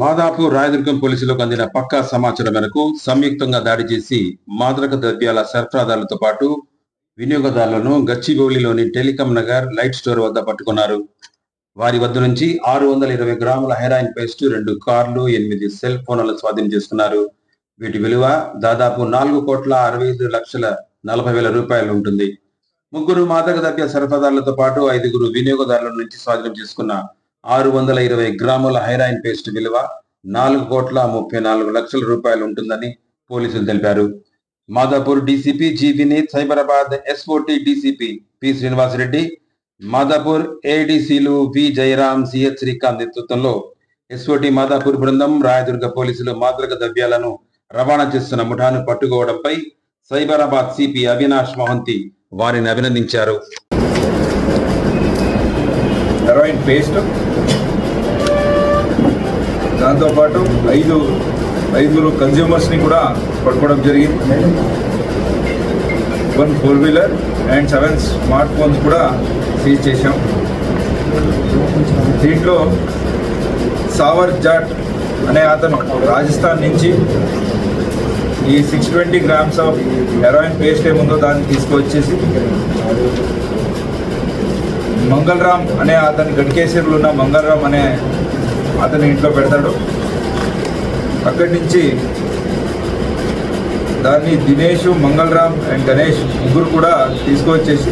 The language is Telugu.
మాదాపూర్ రాయదుర్గం పోలీసులకు అందిన పక్కా సమాచారం మేరకు సంయుక్తంగా దాడి చేసి మాదక ద్రవ్యాల సరఫరాదారులతో పాటు వినియోగదారులను గచ్చిబౌలిలోని టెలికాం నగర్ లైట్ స్టోర్ వద్ద పట్టుకున్నారు. వారి వద్ద నుంచి ఆరు వందల ఇరవై గ్రాముల హెరాయిన్ పేస్ట్ రెండు కార్లు ఎనిమిది సెల్ ఫోన్లను స్వాధీనం చేసుకున్నారు. వీటి విలువ దాదాపు నాలుగు కోట్ల అరవై ఐదు లక్షల నలభై వేల రూపాయలు ఉంటుంది. ముగ్గురు మాదక ద్రవ్య సరఫరాదారులతో పాటు ఐదుగురు వినియోగదారుల నుంచి స్వాధీనం చేసుకున్న ఆరు వందల ఇరవై గ్రాముల హైరాయిన్ పేస్ట్ విలువ నాలుగు కోట్ల ముప్పై నాలుగు లక్షల రూపాయలు ఉంటుందని పోలీసులు తెలిపారు. Madhapur DCP G Vineeth Cyberabad SOT DCP P Srinivasareddy Madhapur ఏడీసీలు V Jayaram CH Srikanth నేతృత్వంలో ఎస్ఓటి మాదాపూర్ బృందం రాయదుర్గ పోలీసులు మాదక ద్రవ్యాలను రవాణా చేస్తున్న ముఠాను పట్టుకోవడంపై సైబరాబాద్ సిపి అవినాష్ మోహంతి వారిని అభినందించారు. Point paste. దాంతోపాటు ఐదు ఐదుగురు కన్జ్యూమర్స్ని కూడా పట్టుకోవడం జరిగింది. One four wheeler and seven smart phones కూడా సీజ్ చేశాం. దీంట్లో సావర్ జాట్ అనే అతను రాజస్థాన్ నుంచి ఈ six twenty grams of heroin paste ఏముందో దాన్ని తీసుకొచ్చేసి మంగళరామ్ అనే అతని గడికేశ్వరులు ఉన్న మంగళరామ్ అనే అతని ఇంట్లో పెడతాడు. అక్కడి నుంచి దాన్ని దినేష్ మంగళరామ్ అండ్ గణేష్ ముగ్గురు కూడా తీసుకువచ్చేసి